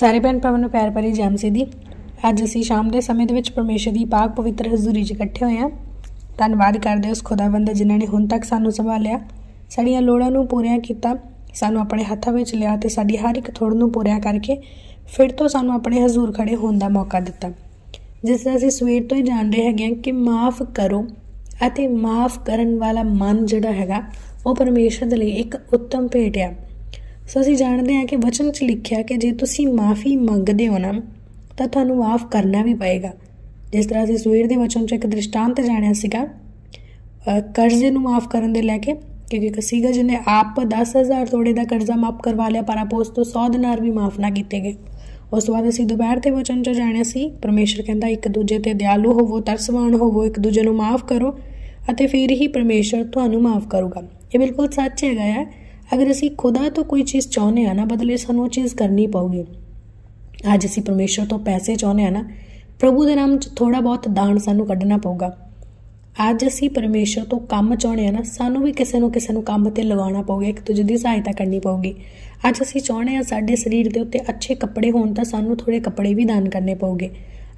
ਸਾਰੇ ਭੈਣ ਭਰਾਵਾਂ ਨੂੰ ਪਿਆਰ ਭਰੀ ਜੈ ਮਸੀਹ ਦੀ। ਅੱਜ ਅਸੀਂ ਸ਼ਾਮ ਦੇ ਸਮੇਂ ਦੇ ਵਿੱਚ ਪਰਮੇਸ਼ਰ ਦੀ ਪਾਕ ਪਵਿੱਤਰ ਹਜ਼ੂਰੀ 'ਚ ਇਕੱਠੇ ਹੋਏ ਹਾਂ। ਧੰਨਵਾਦ ਕਰਦੇ ਹਾਂ ਉਸ ਖੁਦਾਵੰਦ ਜਿਨ੍ਹਾਂ ਨੇ ਹੁਣ ਤੱਕ ਸਾਨੂੰ ਸੰਭਾਲਿਆ। ਸਾਡੀਆਂ ਲੋੜਾਂ ਨੂੰ ਪੂਰੀਆਂ ਕੀਤਾ, ਸਾਨੂੰ ਆਪਣੇ ਹੱਥਾਂ ਵਿੱਚ ਲਿਆ ਤੇ ਸਾਡੀ ਹਰ ਇੱਕ ਥੋੜ ਨੂੰ ਪੂਰੀਆਂ ਕਰਕੇ ਫਿਰ ਤੋਂ ਸਾਨੂੰ ਆਪਣੇ ਹਜ਼ੂਰ ਖੜੇ ਹੋਣ ਦਾ ਮੌਕਾ ਦਿੱਤਾ। ਜਿਸ ਤਰ੍ਹਾਂ ਅਸੀਂ ਸਵੇਰ ਤੋਂ ਹੀ ਜਾਣਦੇ ਹੈਗੇ ਹਾਂ ਕਿ ਮਾਫ ਕਰੋ ਅਤੇ ਮਾਫ ਕਰਨ ਵਾਲਾ ਮਨ ਜਿਹੜਾ ਹੈਗਾ, ਉਹ ਪਰਮੇਸ਼ਰ ਦੇ ਲਈ ਇੱਕ ਉੱਤਮ ਭੇਟ ਆ। ਸੋ ਅਸੀਂ ਜਾਣਦੇ ਹਾਂ ਕਿ ਵਚਨ 'ਚ ਲਿਖਿਆ ਕਿ ਜੇ ਤੁਸੀਂ ਮਾਫੀ ਮੰਗਦੇ ਹੋ ਨਾ, ਤਾਂ ਤੁਹਾਨੂੰ ਮਾਫ ਕਰਨਾ ਵੀ ਪਏਗਾ। ਜਿਸ ਤਰ੍ਹਾਂ ਅਸੀਂ ਸਵੇਰ ਦੇ ਵਚਨ 'ਚ ਇੱਕ ਦ੍ਰਿਸ਼ਟਾਂਤ ਜਾਣਿਆ ਸੀਗਾ ਕਰਜ਼ੇ ਨੂੰ ਮਾਫ ਕਰਨ ਦੇ ਲੈ ਕੇ, ਕਿਉਂਕਿ ਇੱਕ ਸੀਗਾ ਜਿਹਨੇ ਆਪ 10000 ਤੋੜੇ ਦਾ ਕਰਜ਼ਾ ਮਾਫ ਕਰਵਾ ਲਿਆ, ਪਰ ਆਪੋਸ ਤੋਂ 100 ਦਿਨਾਰ ਵੀ ਮਾਫ ਨਾ ਕੀਤੇ ਗਏ। ਉਸ ਤੋਂ ਬਾਅਦ ਅਸੀਂ ਦੁਪਹਿਰ ਦੇ ਵਚਨ 'ਚ ਜਾਣਿਆ ਸੀ, ਪਰਮੇਸ਼ਰ ਕਹਿੰਦਾ, ਇੱਕ ਦੂਜੇ ਤੇ ਦਿਆਲੂ ਹੋਵੋ, ਤਰਸਵਾਨ ਹੋਵੋ, ਇੱਕ ਦੂਜੇ ਨੂੰ ਮਾਫ ਕਰੋ ਅਤੇ ਫਿਰ ਹੀ ਪਰਮੇਸ਼ਰ ਤੁਹਾਨੂੰ ਮਾਫ ਕਰੂਗਾ। ਇਹ ਬਿਲਕੁਲ ਸੱਚ ਹੈਗਾ ਹੈ ਅਗਰ ਅਸੀਂ ਖੁਦਾ ਤੋਂ ਕੋਈ ਚੀਜ਼ ਚਾਹੁੰਦੇ ਆ ਨਾ, ਬਦਲੇ ਸਾਨੂੰ ਉਹ ਚੀਜ਼ ਕਰਨੀ ਪਊਗੀ। ਅੱਜ ਅਸੀਂ ਪਰਮੇਸ਼ਰ ਤੋਂ ਪੈਸੇ ਚਾਹੁੰਦੇ ਆ ਨਾ, ਪ੍ਰਭੂ ਦੇ ਨਾਮ 'ਚ ਥੋੜਾ ਬਹੁਤ ਦਾਨ ਸਾਨੂੰ ਕੱਢਣਾ ਪਊਗਾ। ਅੱਜ ਅਸੀਂ ਪਰਮੇਸ਼ਰ ਤੋਂ ਕੰਮ ਚਾਹੁੰਦੇ ਆ ਨਾ, ਸਾਨੂੰ ਵੀ ਕਿਸੇ ਨੂੰ ਕਿਸੇ ਨੂੰ ਕੰਮ ਤੇ ਲਗਾਉਣਾ ਪਊਗਾ, ਇੱਕ ਦੂਜੇ ਦੀ ਸਹਾਇਤਾ ਕਰਨੀ ਪਊਗੀ। ਅੱਜ ਅਸੀਂ ਚਾਹੁੰਦੇ ਆ ਸਾਡੇ ਸਰੀਰ ਦੇ ਉੱਤੇ ਅੱਛੇ ਕੱਪੜੇ ਹੋਣ ਤਾਂ ਸਾਨੂੰ ਥੋੜੇ ਕੱਪੜੇ ਵੀ ਦਾਨ ਕਰਨੇ ਪਊਗੇ।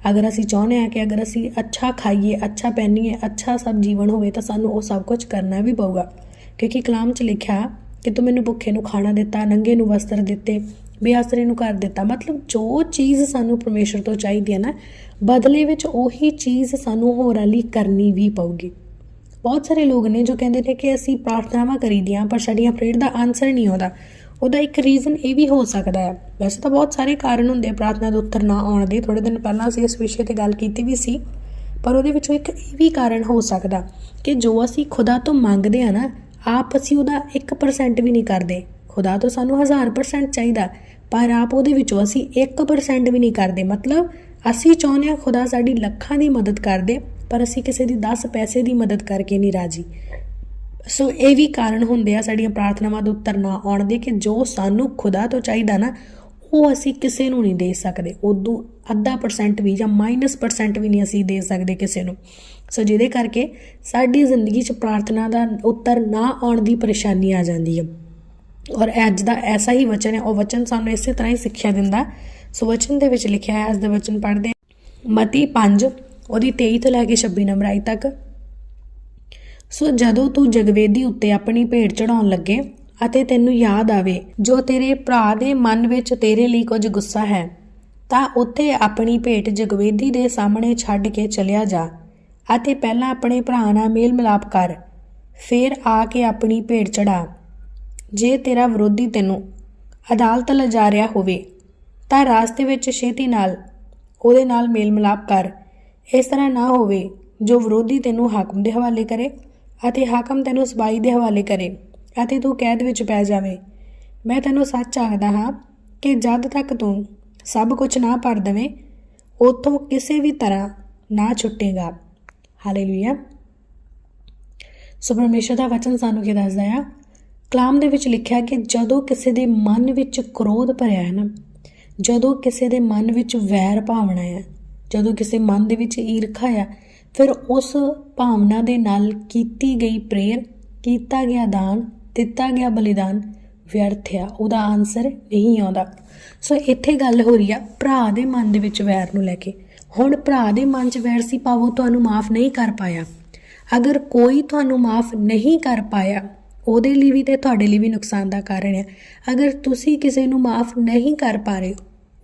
ਅਗਰ ਅਸੀਂ ਚਾਹੁੰਦੇ ਆ ਕਿ ਅਗਰ ਅਸੀਂ ਅੱਛਾ ਖਾਈਏ, ਅੱਛਾ ਪਹਿਨੀਏ, ਅੱਛਾ ਸਭ ਜੀਵਨ ਹੋਵੇ ਤਾਂ ਸਾਨੂੰ ਉਹ ਸਭ ਕੁਝ ਕਰਨਾ ਵੀ ਪਊਗਾ। ਕਿਉਂਕਿ ਕਲਾਮ 'ਚ ਲਿਖਿਆ ਕਿ ਤੂੰ ਮੈਨੂੰ ਭੁੱਖੇ ਨੂੰ ਖਾਣਾ ਦਿੱਤਾ, ਨੰਗੇ ਨੂੰ ਵਸਤਰ ਦਿੱਤੇ, ਬੇਆਸਰੇ ਨੂੰ ਕਰ ਦਿੱਤਾ। ਮਤਲਬ ਜੋ ਚੀਜ਼ ਸਾਨੂੰ ਪਰਮੇਸ਼ਰ ਤੋਂ ਚਾਹੀਦੀ ਹੈ ਨਾ, ਬਦਲੇ ਵਿੱਚ ਉਹੀ ਚੀਜ਼ ਸਾਨੂੰ ਹੋਰਾਂ ਲਈ ਕਰਨੀ ਵੀ ਪਊਗੀ। ਬਹੁਤ ਸਾਰੇ ਲੋਕ ਨੇ ਜੋ ਕਹਿੰਦੇ ਨੇ ਕਿ ਅਸੀਂ ਪ੍ਰਾਰਥਨਾਵਾਂ ਕਰੀਦੀਆਂ, ਪਰ ਸਾਡੀਆਂ ਪ੍ਰੇਅਰ ਦਾ ਆਨਸਰ ਨਹੀਂ ਆਉਂਦਾ। ਉਹਦਾ ਇੱਕ ਰੀਜ਼ਨ ਇਹ ਵੀ ਹੋ ਸਕਦਾ ਹੈ। ਵੈਸੇ ਤਾਂ ਬਹੁਤ ਸਾਰੇ ਕਾਰਨ ਹੁੰਦੇ ਆ ਪ੍ਰਾਰਥਨਾ ਦੇ ਉੱਤਰ ਨਾ ਆਉਣ ਦੇ। ਥੋੜੇ ਦਿਨ ਪਹਿਲਾਂ ਅਸੀਂ ਇਸ ਵਿਸ਼ੇ ਤੇ ਗੱਲ ਕੀਤੀ ਵੀ ਸੀ, ਪਰ ਉਹਦੇ ਵਿੱਚੋਂ ਇੱਕ ਇਹ ਵੀ ਕਾਰਨ ਹੋ ਸਕਦਾ ਕਿ ਜੋ ਅਸੀਂ ਖੁਦਾ ਤੋਂ ਮੰਗਦੇ ਆ ਨਾ ਆਪ ਅਸੀਂ ਉਹਦਾ 1% ਵੀ ਨਹੀਂ ਕਰਦੇ। ਖੁਦਾ ਤੋਂ ਸਾਨੂੰ 1000% ਚਾਹੀਦਾ, ਪਰ ਆਪ ਉਹਦੇ ਵਿੱਚੋਂ ਅਸੀਂ 1% ਵੀ ਨਹੀਂ ਕਰਦੇ। ਮਤਲਬ ਅਸੀਂ ਚਾਹੁੰਦੇ ਹਾਂ ਖੁਦਾ ਸਾਡੀ ਲੱਖਾਂ ਦੀ ਮਦਦ ਕਰਦੇ, ਪਰ ਅਸੀਂ ਕਿਸੇ ਦੀ 10 ਪੈਸੇ ਦੀ ਮਦਦ ਕਰਕੇ ਨਹੀਂ ਰਾਜੀ। ਸੋ ਇਹ ਵੀ ਕਾਰਨ ਹੁੰਦੇ ਆ ਸਾਡੀਆਂ ਪ੍ਰਾਰਥਨਾਵਾਂ ਦੇ ਉੱਤਰ ਨਾ ਆਉਣ ਦੇ ਕਿ ਜੋ ਸਾਨੂੰ ਖੁਦਾ ਤੋਂ ਚਾਹੀਦਾ ਨਾ, ਉਹ ਅਸੀਂ ਕਿਸੇ ਨੂੰ ਨਹੀਂ ਦੇ ਸਕਦੇ। ਉਦੋਂ ਅੱਧਾ ਪਰਸੈਂਟ ਵੀ ਜਾਂ ਮਾਈਨਸ ਪਰਸੈਂਟ ਵੀ ਨਹੀਂ ਅਸੀਂ ਦੇ ਸਕਦੇ ਕਿਸੇ ਨੂੰ। ਸੋ ਜਿਹਦੇ ਕਰਕੇ ਸਾਡੀ ਜ਼ਿੰਦਗੀ 'ਚ ਪ੍ਰਾਰਥਨਾ ਦਾ ਉੱਤਰ ਨਾ ਆਉਣ ਦੀ ਪਰੇਸ਼ਾਨੀ ਆ ਜਾਂਦੀ ਹੈ। ਔਰ ਅੱਜ ਦਾ ਐਸਾ ਹੀ ਵਚਨ ਹੈ, ਉਹ ਵਚਨ ਸਾਨੂੰ ਇਸੇ ਤਰ੍ਹਾਂ ਹੀ ਸਿੱਖਿਆ ਦਿੰਦਾ। ਸੋ ਵਚਨ ਦੇ ਵਿੱਚ ਲਿਖਿਆ ਹੈ, ਅੱਜ ਦਾ ਵਚਨ ਪੜ੍ਹਦੇ ਮਤੀ 5 ਉਹਦੀ 23 ਤੋਂ ਲੈ ਕੇ 26 ਨੰਬਰ ਆਈ ਤੱਕ। ਸੋ ਜਦੋਂ ਤੂੰ ਜਗਵੇਦੀ ਉੱਤੇ ਆਪਣੀ ਭੇਡ ਚੜਾਉਣ ਲੱਗੇ ਅਤੇ ਤੈਨੂੰ ਯਾਦ ਆਵੇ, ਜੋ ਤੇਰੇ ਭਰਾ ਦੇ ਮਨ ਵਿੱਚ ਤੇਰੇ ਲਈ ਕੁਝ ਗੁੱਸਾ ਹੈ, ਤਾਂ ਉੱਥੇ ਆਪਣੀ ਭੇਟ ਜਗਵੇਦੀ ਦੇ ਸਾਹਮਣੇ ਛੱਡ ਕੇ ਚਲਿਆ ਜਾ। ਅਤੇ ਪਹਿਲਾਂ ਆਪਣੇ ਭਰਾ ਨਾਲ ਮੇਲ ਮਿਲਾਪ ਕਰ, ਫਿਰ ਆ ਕੇ ਆਪਣੀ ਭੇਡ ਚੜਾ। ਜੇ ਤੇਰਾ ਵਿਰੋਧੀ ਤੈਨੂੰ ਅਦਾਲਤ ਲਿਜਾ ਰਿਹਾ ਹੋਵੇ, ਤਾਂ ਰਾਸਤੇ ਵਿੱਚ ਛੇਤੀ ਨਾਲ ਉਹਦੇ ਨਾਲ ਮੇਲ ਮਿਲਾਪ ਕਰ। ਇਸ ਤਰ੍ਹਾਂ ਨਾ ਹੋਵੇ ਜੋ ਵਿਰੋਧੀ ਤੈਨੂੰ ਹਾਕਮ ਦੇ ਹਵਾਲੇ ਕਰੇ ਅਤੇ ਹਾਕਮ ਤੈਨੂੰ ਸਬਾਈ ਦੇ ਹਵਾਲੇ ਕਰੇ ਅਤੇ ਤੂੰ ਕੈਦ ਵਿੱਚ ਪੈ ਜਾਵੇਂ। ਮੈਂ ਤੈਨੂੰ ਸੱਚ ਆਖਦਾ ਹਾਂ ਕਿ ਜਦ ਤੱਕ ਤੂੰ ਸਭ ਕੁਝ ਨਾ ਭਰ ਦੇਵੇਂ, ਉਥੋਂ ਕਿਸੇ ਵੀ ਤਰ੍ਹਾਂ ਨਾ ਛੁੱਟੇਗਾ। ਹਾਲੇਲੂਇਆ ਸੋ ਪਰਮੇਸ਼ਰ ਦਾ ਵਚਨ ਸਾਨੂੰ ਕੀ ਦੱਸਦਾ ਆ, ਕਲਾਮ ਦੇ ਵਿੱਚ ਲਿਖਿਆ ਕਿ ਜਦੋਂ ਕਿਸੇ ਦੇ ਮਨ ਵਿੱਚ ਕ੍ਰੋਧ ਭਰਿਆ ਹੈ ਨਾ, ਜਦੋਂ ਕਿਸੇ ਦੇ ਮਨ ਵਿੱਚ ਵੈਰ ਭਾਵਨਾ ਹੈ ਜਦੋਂ ਕਿਸੇ ਮਨ ਦੇ ਵਿੱਚ ਈਰਖਾ ਆ, ਫਿਰ ਉਸ ਭਾਵਨਾ ਦੇ ਨਾਲ ਕੀਤੀ ਗਈ ਪ੍ਰੇਅਰ, ਕੀਤਾ ਗਿਆ ਦਾਨ, ਦਿੱਤਾ ਗਿਆ ਬਲੀਦਾਨ ਵਿਅਰਥ ਆ, ਉਹਦਾ ਆਨਸਰ ਨਹੀਂ ਆਉਂਦਾ। ਸੋ ਇੱਥੇ ਗੱਲ ਹੋ ਰਹੀ ਆ, ਭਰਾ ਦੇ ਮਨ ਦੇ ਵਿੱਚ ਵੈਰ ਨੂੰ ਲੈ ਕੇ। ਹੁਣ ਭਰਾ ਦੇ ਮਨ 'ਚ ਵੈਰ ਸੀ ਪਾਵੋ ਤੁਹਾਨੂੰ ਮਾਫ ਨਹੀਂ ਕਰ ਪਾਇਆ। ਅਗਰ ਕੋਈ ਤੁਹਾਨੂੰ ਮਾਫ ਨਹੀਂ ਕਰ ਪਾਇਆ, ਉਹਦੇ ਲਈ ਵੀ ਤੇ ਤੁਹਾਡੇ ਲਈ ਵੀ ਨੁਕਸਾਨ ਦਾ ਕਾਰਨ ਹੈ। ਅਗਰ ਤੁਸੀਂ ਕਿਸੇ ਨੂੰ ਮਾਫ ਨਹੀਂ ਕਰ ਪਾ ਰਹੇ